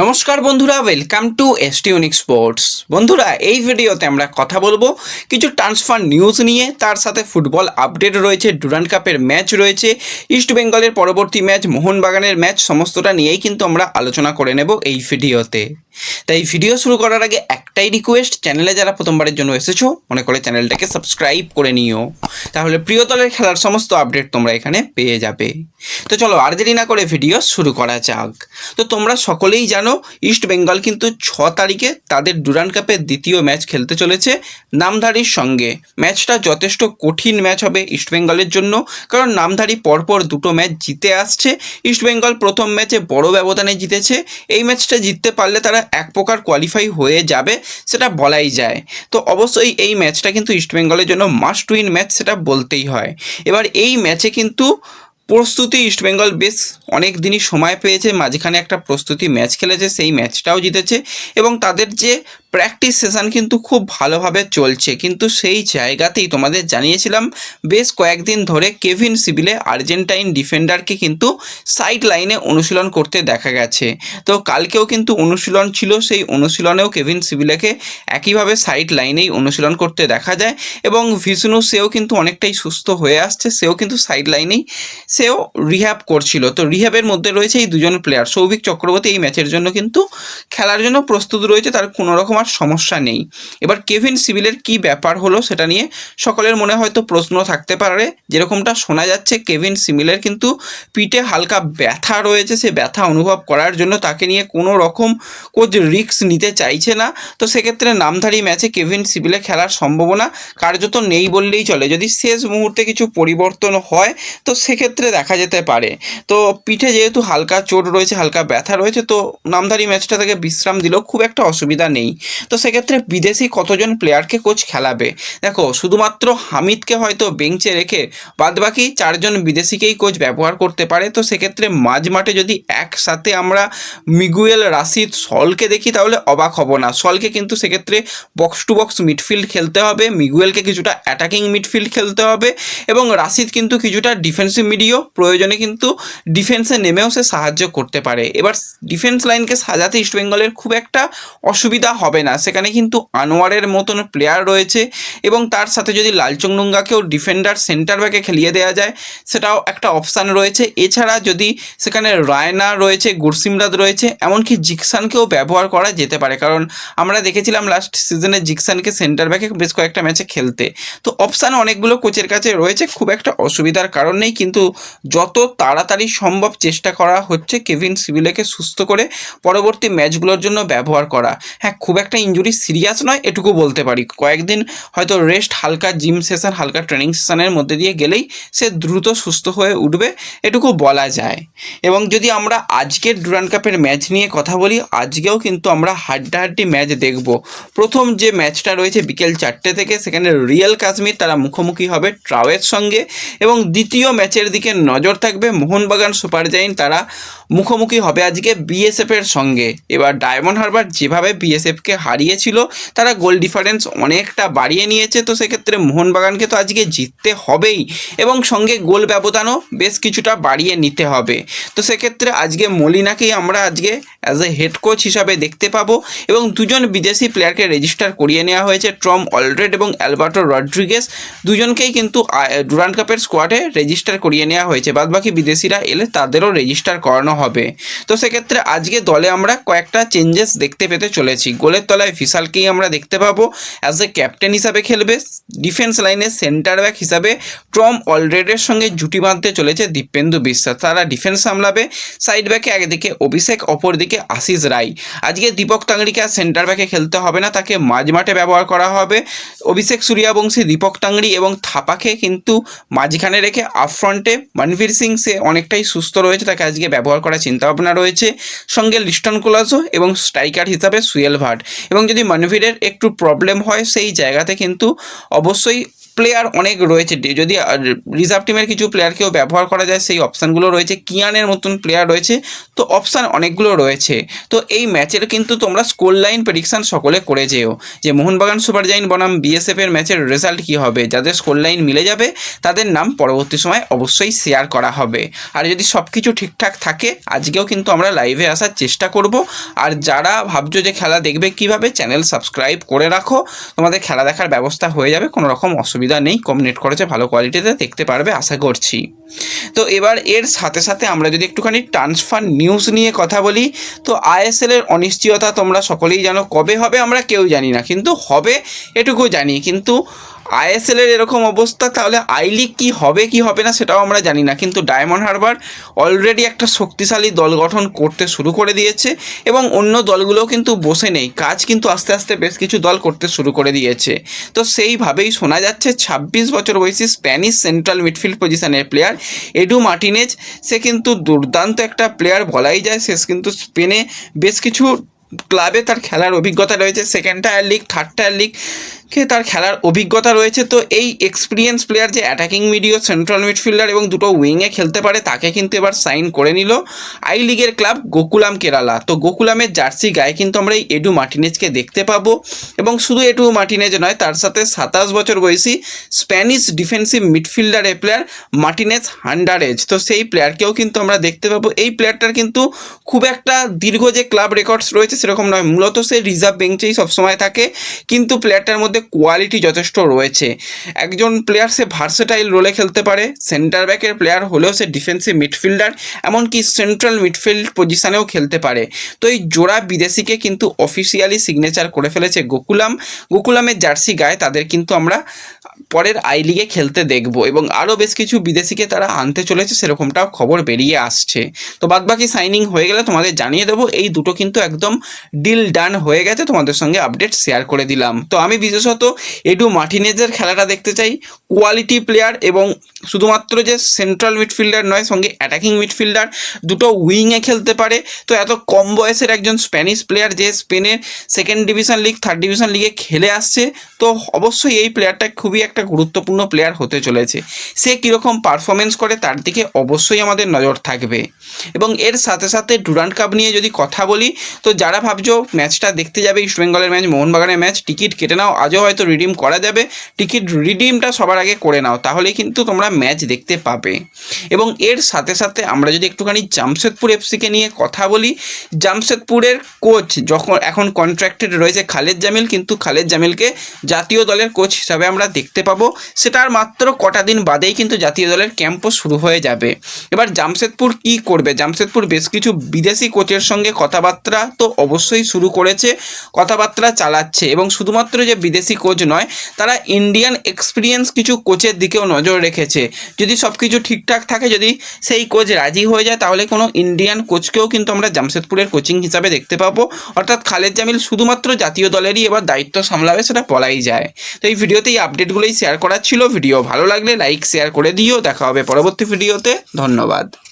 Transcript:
নমস্কার বন্ধুরা welcome to ST unique sports বন্ধুরা, এই ভিডিওতে আমরা কথা বলব কিছু ট্রান্সফার নিউজ নিয়ে। তার সাথে ফুটবল আপডেট রয়েছে ডুরান্ড কাপের ম্যাচ রয়েছে ইস্ট বেঙ্গলের পরবর্তী ম্যাচ মোহনবাগানের ম্যাচ সমস্তটা নিয়েই কিন্তু আমরা আলোচনা করে নেব এই ভিডিওতে। তাই ভিডিও শুরু করার আগে একটাই রিকোয়েস্ট চ্যানেলে যারা প্রথমবারের জন্য এসেছ, মনে করে চ্যানেলটাকে সাবস্ক্রাইব করে নিও। তাহলে প্রিয় দলের খেলার সমস্ত আপডেট তোমরা এখানে পেয়ে যাবে। তো চলো, আর দেরি না করে ভিডিও শুরু করা যাক। তো তোমরা সকলেই জানো ইস্ট বেঙ্গল কিন্তু ছ তারিখে তাদের ডুরান্ড কাপের দ্বিতীয় ম্যাচ খেলতে চলেছে নামধারীর সঙ্গে। ম্যাচটা যথেষ্ট কঠিন ম্যাচ হবে ইস্ট বেঙ্গলের জন্য, কারণ নামধারী পরপর দুটো ম্যাচ জিতে আসছে। ইস্ট বেঙ্গল প্রথম ম্যাচে বড় ব্যবধানে জিতেছে। এই ম্যাচটা জিততে পারলে তারা এক প্রকার কোয়ালিফাই হয়ে যাবে, সেটা বলাই যায়। তো অবশ্যই এই ম্যাচটা কিন্তু ইস্টবেঙ্গলের জন্য মাস্ট উইন ম্যাচ সেটা বলতেই হয়। এবার এই ম্যাচে কিন্তু প্রস্তুতি ইস্টবেঙ্গল বেশ অনেক দিনই সময় পেয়েছে, মাঝখানে একটা প্রস্তুতি ম্যাচ খেলেছে, সেই ম্যাচটাও জিতেছে এবং তাদের যে প্র্যাকটিস সেশন কিন্তু খুব ভালোভাবে চলছে। কিন্তু সেই জায়গাতেই তোমাদের জানিয়েছিলাম, বেশ কয়েকদিন ধরে কেভিন সিবিলে আর্জেন্টাইন ডিফেন্ডারকে কিন্তু সাইড লাইনে অনুশীলন করতে দেখা গেছে। তো কালকেও কিন্তু অনুশীলন ছিল, সেই অনুশীলনেও কেভিন সিবিলেকে একইভাবে সাইড লাইনেই অনুশীলন করতে দেখা যায় এবং ভিষ্ণু সেও কিন্তু অনেকটাই সুস্থ হয়ে আসছে, সেও কিন্তু সাইড লাইনেই সেও রিহ্যাব করছিল। তো রিহ্যাবের মধ্যে রয়েছে এই দুজন প্লেয়ার সৌভিক চক্রবর্তী এই ম্যাচের জন্য কিন্তু খেলার জন্য প্রস্তুত রয়েছে, তার কোনো রকম আর সমস্যা নেই। এবার কেভিন সিভিলের কি ব্যাপার হলো সেটা নিয়ে সকলের মনে হয়তো প্রশ্ন থাকতে পারে। যেরকমটা শোনা যাচ্ছে, কেভিন সিমিলের কিন্তু পিঠে হালকা ব্যথা রয়েছে। সে ব্যথা অনুভব করার জন্য তাকে নিয়ে কোনো রকম কোচ রিস্ক নিতে চাইছে না। তো সেক্ষেত্রে নামধারী ম্যাচে কেভিন সিভিলে খেলার সম্ভাবনা কার্যত নেই বললেই চলে। যদি শেষ মুহূর্তে কিছু পরিবর্তন হয়, তো সেক্ষেত্রে দেখা যেতে পারে। তো পিঠে যেহেতু হালকা চোট রয়েছে, হালকা ব্যথা রয়েছে, তো নামধারী ম্যাচটা থেকে বিশ্রাম দিলেও খুব একটা অসুবিধা নেই। তো সেক্ষেত্রে বিদেশি কতজন প্লেয়ারকে কোচ খেলাবে? দেখো, শুধুমাত্র হামিদকে হয়তো বেঞ্চে রেখে বাদবাকি চারজন বিদেশিকেই কোচ ব্যবহার করতে পারে। তো সেক্ষেত্রে মাঝ মাঠে যদি একসাথে আমরা মিগুয়েল, রাশিদ, সলকে দেখি, তাহলে অবাক হব না। সলকে কিন্তু সেক্ষেত্রে বক্স টু বক্স মিডফিল্ড খেলতে হবে, মিগুয়েলকে কিছুটা অ্যাটাকিং মিডফিল্ড খেলতে হবে এবং রাশিদ কিন্তু কিছুটা ডিফেন্সিভ মিডিও প্রয়োজনে কিন্তু ডিফেন্সে নেমেও সে সাহায্য করতে পারে। এবার ডিফেন্স লাইনকে সাজাতে ইস্টবেঙ্গলের খুব একটা অসুবিধা হবে না। সেখানে কিন্তু আনোয়ারের মতন প্লেয়ার রয়েছে এবং তার সাথে যদি লালচংডুঙ্গাকেও ডিফেন্ডার সেন্টার ব্যাকে খেলিয়ে দেওয়া যায়, সেটাও একটা অপশান রয়েছে। এছাড়া যদি সেখানে রায়না রয়েছে, গুরসিমরাদ রয়েছে, এমনকি জিকসানকেও ব্যবহার করা যেতে পারে। কারণ আমরা দেখেছিলাম লাস্ট সিজনে জিকসানকে সেন্টার ব্যাকে বেশ কয়েকটা ম্যাচে খেলতে। তো অপশান অনেকগুলো কোচের কাছে রয়েছে, খুব একটা অসুবিধার কারণ নেই। কিন্তু যত তাড়াতাড়ি সম্ভব চেষ্টা করা হচ্ছে কেভিন সিভিলেকে সুস্থ করে পরবর্তী ম্যাচগুলোর জন্য ব্যবহার করা। হ্যাঁ খুব একটা ইঞ্জুরি সিরিয়াস নয়, এটুকু বলতে পারি। কয়েকদিন হয়তো রেস্ট হালকা জিম সেশন হালকা ট্রেনিং সেশনের মধ্যে দিয়ে গেলেই সে দ্রুত সুস্থ হয়ে উঠবে, এটুকু বলা যায়। এবং যদি আমরা আজকের ডুরান্ড কাপের ম্যাচ নিয়ে কথা বলি, আজকেও কিন্তু আমরা হাড্ডাহাড্ডি ম্যাচ দেখব। প্রথম যে ম্যাচটা রয়েছে বিকেল চারটে থেকে, সেখানে রিয়েল কাশ্মীর তারা মুখোমুখি হবে ট্রাওয়ের সঙ্গে এবং দ্বিতীয় ম্যাচের দিকে নজর থাকবে মোহনবাগান সুপার জাইন তারা। মুখোমুখি হবে আজকে বিএসএফের সঙ্গে। এবার ডায়মন্ড হারবার যেভাবে বিএসএফকে হারিয়েছিল, তারা গোল ডিফারেন্স অনেকটা বাড়িয়ে নিয়েছে, তো সেক্ষেত্রে মোহনবাগানকে তো আজকে জিততে হবেই। এবং সঙ্গে গোল ব্যবধানও বেশ কিছুটা বাড়িয়ে নিতে হবে। তো সেক্ষেত্রে আজকে মলিনাকেই আমরা আজকে অ্যাজ এ হেড কোচ হিসাবে দেখতে পাবো। এবং দুজন বিদেশি প্লেয়ারকে রেজিস্টার করিয়ে নেওয়া হয়েছে ট্রম অলরেড এবং অ্যালবার্টো রড্রিগেস দুজনকেই কিন্তু ডুরান্ড কাপের স্কোয়াডে রেজিস্টার করিয়ে নেওয়া হয়েছে। বাদবাকি বিদেশিরা এলে তাদেরও রেজিস্টার করানো হবে। তো সেক্ষেত্রে আজকে দলে আমরা কয়েকটা চেঞ্জেস দেখতে পেতে চলেছি। গোলের তলায় ফিসালকেই আমরা দেখতে পাবো। অ্যাজ এ ক্যাপ্টেন হিসাবে খেলবে ডিফেন্স লাইনে সেন্টার ব্যাক হিসাবে ট্রম অলরেডের সঙ্গে জুটি বাঁধতে চলেছে দীপেন্দু বিশ্বাস। তারা ডিফেন্স সামলাবে সাইড ব্যাকে একদিকে অভিষেক, অপরদিকে আশিস রায়। আজকে দীপক তাংড়িকে আর সেন্টার ব্যাকে খেলতে হবে না, তাকে মাঝ মাঠে ব্যবহার করা হবে। অভিষেক সূর্যাবংশী, দীপক তাংড়ি এবং থাপাকে কিন্তু মাঝখানে রেখে আফ্রন্টে মনভীর সিং সে অনেকটাই সুস্থ রয়েছে, তাকে আজকে ব্যবহার করার চিন্তাভাবনা রয়েছে। সঙ্গে লিস্টন কোলাসো এবং স্ট্রাইকার হিসাবে সুয়েল ভাট। এবং যদি মনভীরের একটু প্রবলেম হয়, সেই জায়গাতে কিন্তু অবশ্যই প্লেয়ার অনেক রয়েছে। যদি রিজার্ভ টিমের কিছু প্লেয়ারকেও ব্যবহার করা যায়, সেই অপশানগুলো রয়েছে। কিয়ানের মতন প্লেয়ার রয়েছে। তো অপশান অনেকগুলো রয়েছে। তো এই ম্যাচের কিন্তু তোমরা স্কোর লাইন প্রেডিকশান সকলে করে যেও। যে মোহনবাগান সুপার জাইন বনাম বিএসএফ এর ম্যাচের রেজাল্ট কী হবে? যাদের স্কোর লাইন মিলে যাবে, তাদের নাম পরবর্তী সময় অবশ্যই শেয়ার করা হবে। আর যদি সব কিছু ঠিকঠাক থাকে, আজকেও কিন্তু আমরা লাইভে আসার চেষ্টা করব। আর যারা ভাবছ যে খেলা দেখবে কীভাবে চ্যানেল সাবস্ক্রাইব করে রাখো। তোমাদের খেলা দেখার ব্যবস্থা হয়ে যাবে কোনো রকম অসুবিধা নেই কম নেট করেছে, ভালো কোয়ালিটিতে দেখতে পারবে, আশা করছি। তো এবার এর সাথে সাথে আমরা যদি একটুখানি ট্রান্সফার নিউজ নিয়ে কথা বলি, তো আইএসএল এর অনিশ্চয়তা তোমরা সকলেই জানো, কবে হবে আমরা কেউ জানি না, কিন্তু হবে এটুকু জানি। কিন্তু আইএসএল এর এরকম অবস্থা, তাহলে আই লিগ কী হবে, কি হবে না সেটাও আমরা জানি না। কিন্তু ডায়মন্ড হারবার অলরেডি একটা শক্তিশালী দল গঠন করতে শুরু করে দিয়েছে এবং অন্য দলগুলোও কিন্তু বসে নেই। কাজ কিন্তু আস্তে আস্তে বেশ কিছু দল করতে শুরু করে দিয়েছে। তো সেইভাবেই শোনা যাচ্ছে ছাব্বিশ বছর বয়সী স্প্যানিশ সেন্ট্রাল মিডফিল্ড পজিশনের প্লেয়ার এডু মার্টিনেজ। সে কিন্তু দুর্দান্ত একটা প্লেয়ার বলাই যায়। সে কিন্তু স্পেনে বেশ কিছু ক্লাবে তার খেলার অভিজ্ঞতা রয়েছে। Second tier league third tier league কে তার খেলার অভিজ্ঞতা রয়েছে, তো এই এক্সপিরিয়েন্স প্লেয়ার যে অ্যাটাকিং মিডিও সেন্ট্রাল মিডফিল্ডার এবং দুটো উইংয়ে খেলতে পারে, তাকে কিন্তু এবার সাইন করে নিল আই লিগের ক্লাব গোকুলাম কেরালা তো গোকুলামের জার্সি গায়ে কিন্তু আমরা এই এডু মার্টিনেজকে দেখতে পাবো এবং শুধু এডু মার্টিনেজ নয়, তার সাথে সাতাশ বছর বয়সী Spanish defensive midfielder a player Martinez Hernandez তো সেই প্লেয়ারকেও কিন্তু আমরা দেখতে পাবো। এই প্লেয়ারটার কিন্তু খুব একটা দীর্ঘ যে ক্লাব রেকর্ডস রয়েছে, সেরকম নয়। মূলত সে রিজার্ভ বেঞ্চেই সবসময় থাকে। কিন্তু প্লেয়ারটার মধ্যে কোয়ালিটি যথেষ্ট রয়েছে। একজন প্লেয়ার সে ভার্সেটাইল রোলে খেলতে পারে সেন্টার ব্যাকের প্লেয়ার হলেও সে ডিফেন্সিভ মিডফিল্ডার এমনকি সেন্ট্রাল মিডফিল্ড পজিশনেও খেলতে পারে। তো এই জোড়া বিদেশিকে কিন্তু অফিসিয়ালি সিগনেচার করে ফেলেছে গোকুলাম। গোকুলামের জার্সি গায়ে তাদের কিন্তু আমরা পরের আই লিগে খেলতে দেখব এবং আরও বেশ কিছু বিদেশিকে তারা আনতে চলেছে, সেরকমটাও খবর বেরিয়ে আসছে। তো বাদবাকি সাইনিং হয়ে গেলে তোমাদের জানিয়ে দেবো, এই দুটো কিন্তু একদম ডিল ডান হয়ে গেছে। তোমাদের সঙ্গে আপডেট শেয়ার করে দিলাম। তো আমি বিশেষত এডু মার্টিনেজের খেলাটা দেখতে চাই। কোয়ালিটি প্লেয়ার এবং শুধুমাত্র যে সেন্ট্রাল মিডফিল্ডার নয়, সঙ্গে অ্যাটাকিং মিডফিল্ডার দুটো উইংয়ে খেলতে পারে। তো এত কম বয়সের একজন স্প্যানিশ প্লেয়ার যে স্পেনের second division league, third division লিগে খেলে আসছে, তো অবশ্যই এই প্লেয়ারটা খুবই একটা গুরুত্বপূর্ণ প্লেয়ার হতে চলেছে। সে কীরকম পারফরমেন্স করে তার দিকে অবশ্যই আমাদের নজর থাকবে। এবং এর সাথে সাথে ডুরান্ড কাপ নিয়ে যদি কথা বলি, তো যারা ভাবছ ম্যাচটা দেখতে যাবে ইস্ট বেঙ্গলের ম্যাচ, মোহনবাগানের ম্যাচ, টিকিট কেটে নাও, আজও হয়তো রিডিম করা যাবে। টিকিট রিডিমটা সবার আগে করে নাও, তাহলেই কিন্তু তোমরা ম্যাচ দেখতে পাবে। এবং এর সাথে সাথে আমরা যদি একটুখানি জামশেদপুর এফসিকে নিয়ে কথা বলি, জামশেদপুরের কোচ যখন, এখন কন্ট্রাক্টেড রয়েছে খালেদ জামিল, কিন্তু খালেদ জামিলকে জাতীয় দলের কোচ হিসাবে আমরা দেখতে পাবো। সেটার মাত্র কটা দিন বাদেই কিন্তু জাতীয় দলের ক্যাম্পও শুরু হয়ে যাবে। এবার জামশেদপুর কি করবে? জামশেদপুর বেশ কিছু বিদেশি কোচের সঙ্গে কথাবার্তা তো অবশ্যই শুরু করেছে, কথাবার্তা চালাচ্ছে। এবং শুধুমাত্র যে বিদেশি কোচ নয়, তারা ইন্ডিয়ান এক্সপিরিয়েন্স কিছু কোচের দিকেও নজর রেখেছে। যদি সব কিছু ঠিকঠাক থাকে, যদি সেই কোচ রাজি হয়ে যায়, তাহলে কোনো ইন্ডিয়ান কোচকেও কিন্তু আমরা জামশেদপুরের কোচিং হিসাবে দেখতে পাবো। অর্থাৎ খালেদ জামিল শুধুমাত্র জাতীয় দলেরই এবার দায়িত্ব সামলাবে, সেটা বলাই যায়। তো এই ভিডিওতে এই আপডেটগুলোই শেয়ার করার ছিল। ভিডিও ভালো লাগলে লাইক শেয়ার করে দিও। দেখা হবে পরবর্তী ভিডিওতে। ধন্যবাদ।